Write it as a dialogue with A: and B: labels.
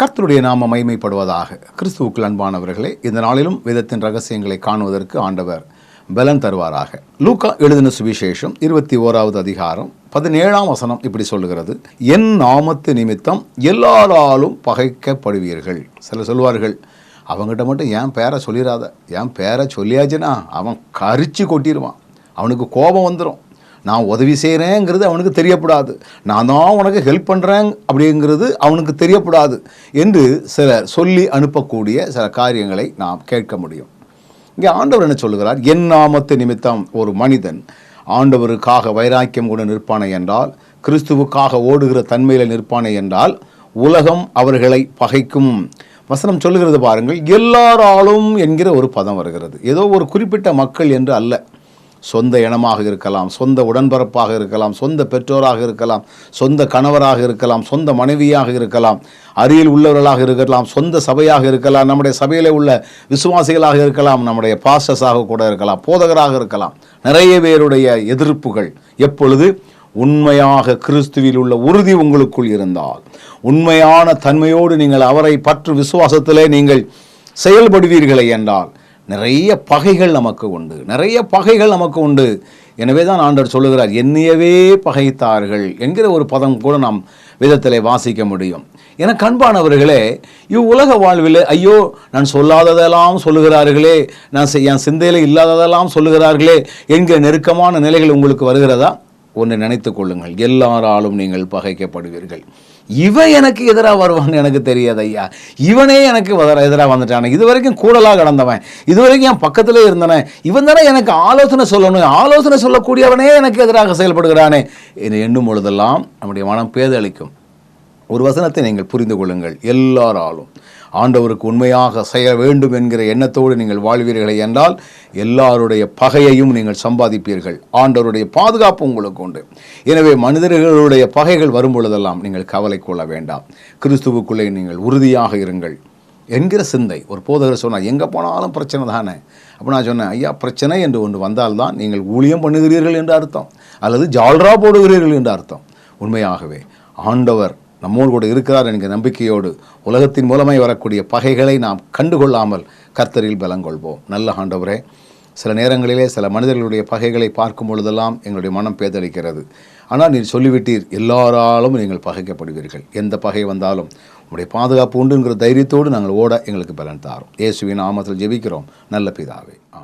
A: கர்த்தருடைய நாம மைமைப்படுவதாக கிறிஸ்துவுக்குள் அன்பானவர்களே இந்த நாளிலும் விதத்தின் ரகசியங்களை காணுவதற்கு ஆண்டவர் பலன் தருவாராக. லூக்கா எழுதின சுவிசேஷம் இருபத்தி ஓராவது அதிகாரம் பதினேழாம் வசனம் இப்படி சொல்லுகிறது. என் நாமத்து நிமித்தம் எல்லாராலும் பகைக்கப்படுவீர்கள். சிலர் சொல்வார்கள் அவங்ககிட்ட மட்டும் என் பேரை சொல்லிடாத என் பேரை சொல்லியாச்சுன்னா அவன் கரிச்சு கொட்டிடுவான் அவனுக்கு கோபம் வந்துடும் நான் உதவி செய்கிறேங்கிறது அவனுக்கு தெரியப்படாது. நான் தான் உனக்கு ஹெல்ப் பண்ணுறேன் அப்படிங்கிறது அவனுக்கு தெரியப்படாது என்று சிலர் சொல்லி அனுப்பக்கூடிய சில காரியங்களை நாம் கேட்க முடியும். இங்கே ஆண்டவர் என்ன சொல்லுகிறார்? என் நாமத்து நிமித்தம் ஒரு மனிதன் ஆண்டவருக்காக வைராக்கியம் கூட நிற்பானே என்றால் கிறிஸ்துவுக்காக ஓடுகிற தன்மையில் நிற்பானே என்றால் உலகம் அவர்களை பகைக்கும். வசனம் சொல்லுகிறது பாருங்கள் எல்லாராலும் என்கிற ஒரு பதம் வருகிறது. ஏதோ ஒரு குறிப்பிட்ட மக்கள் என்று அல்ல. சொந்த இனமாக இருக்கலாம் சொந்த உடன்பரப்பாக இருக்கலாம் சொந்த பெற்றோராக இருக்கலாம் சொந்த கணவராக இருக்கலாம் சொந்த மனைவியாக இருக்கலாம் அருகில் உள்ளவர்களாக இருக்கலாம் சொந்த சபையாக இருக்கலாம் நம்முடைய சபையில் உள்ள விசுவாசிகளாக இருக்கலாம் நம்முடைய பாஸ்டர்ஸாக கூட இருக்கலாம் போதகராக இருக்கலாம். நிறைய பேருடைய எதிர்ப்புகள் எப்பொழுது? உண்மையாக கிறிஸ்துவில் உள்ள உறுதி உங்களுக்குள் இருந்தால். உண்மையான தன்மையோடு நீங்கள் அவரை பற்று விசுவாசத்திலே நீங்கள் செயல்படுவீர்களே என்றால் நிறைய பகைகள் நமக்கு உண்டு. நிறைய பகைகள் நமக்கு உண்டு. எனவே தான் ஆண்டவர் சொல்லுகிறார் என்னையவே பகைத்தார்கள் என்கிற ஒரு பதம் கூட நாம் விதத்தில் வாசிக்க முடியும். என கண்பானவர்களே இவ்வுலக வாழ்வில் ஐயோ நான் சொல்லாததெல்லாம் சொல்லுகிறார்களே நான் என் சிந்தையில் இல்லாததெல்லாம் சொல்லுகிறார்களே என்கிற நெருக்கமான நிலைகள் உங்களுக்கு வருகிறதா? ஒன்று நினைத்து கொள்ளுங்கள். எல்லாராலும் நீங்கள் பகைக்கப்படுவீர்கள். இவன் எனக்கு எதிராக வருவான்னு எனக்கு தெரியாது ஐயா இவனே எனக்கு எதிராக வந்துட்டானே. இது வரைக்கும் கூடலாக கடந்தவன். இது வரைக்கும் என் பக்கத்திலே இருந்தவன். இவன் தானே எனக்கு ஆலோசனை சொல்லணும். ஆலோசனை சொல்லக்கூடியவனே எனக்கு எதிராக செயல்படுகிறானே. என்று எண்ணும் பொழுதெல்லாம் நம்முடைய மனம் பேதளிக்கும். ஒரு வசனத்தை நீங்கள் புரிந்து கொள்ளுங்கள். எல்லாராலும். ஆண்டவருக்கு உண்மையாக செய்ய வேண்டும் என்கிற எண்ணத்தோடு நீங்கள் வாழ்வீர்களே என்றால் எல்லாருடைய பகையையும் நீங்கள் சம்பாதிப்பீர்கள். ஆண்டவருடைய பாதுகாப்பு உங்களுக்கு உண்டு. எனவே மனிதர்களுடைய பகைகள் வரும் பொழுதெல்லாம் நீங்கள் கவலை கொள்ள வேண்டாம். கிறிஸ்துவுக்குள்ளே நீங்கள் உறுதியாக இருங்கள். என்கிற சிந்தை. ஒரு போதகர் சொன்னால் எங்கே போனாலும் பிரச்சனை தானே? அப்போ நான் சொன்னேன் ஐயா பிரச்சனை என்று ஒன்று வந்தால்தான் நீங்கள் ஊழியம் பண்ணுகிறீர்கள் என்று அர்த்தம். அல்லது ஜால்ரா போடுகிறீர்கள் என்று அர்த்தம். உண்மையாகவே ஆண்டவர் நம்மோடு கூட இருக்கிறார் என்கிற நம்பிக்கையோடு உலகத்தின் மூலமாய் வரக்கூடிய பகைகளை நாம் கண்டுகொள்ளாமல் கர்த்தரில் பலங்கொள்வோம். நல்ல ஆண்டவரே சில நேரங்களிலே சில மனிதர்களுடைய பகைகளை பார்க்கும் பொழுதெல்லாம் எங்களுடைய மனம் பேதளிக்கிறது. ஆனால் நீர் சொல்லிவிட்டீர் எல்லாராலும் நீங்கள் பகைக்கப்படுவீர்கள். எந்த பகை வந்தாலும் உங்களுடைய பாதுகாப்பு உண்டுங்கிற தைரியத்தோடு நாங்கள் ஓட எங்களுக்கு பலன் தாரோம். இயேசுவின் நாமத்தில் ஜெபிக்கிறோம். நல்ல பிதாவே. ஆ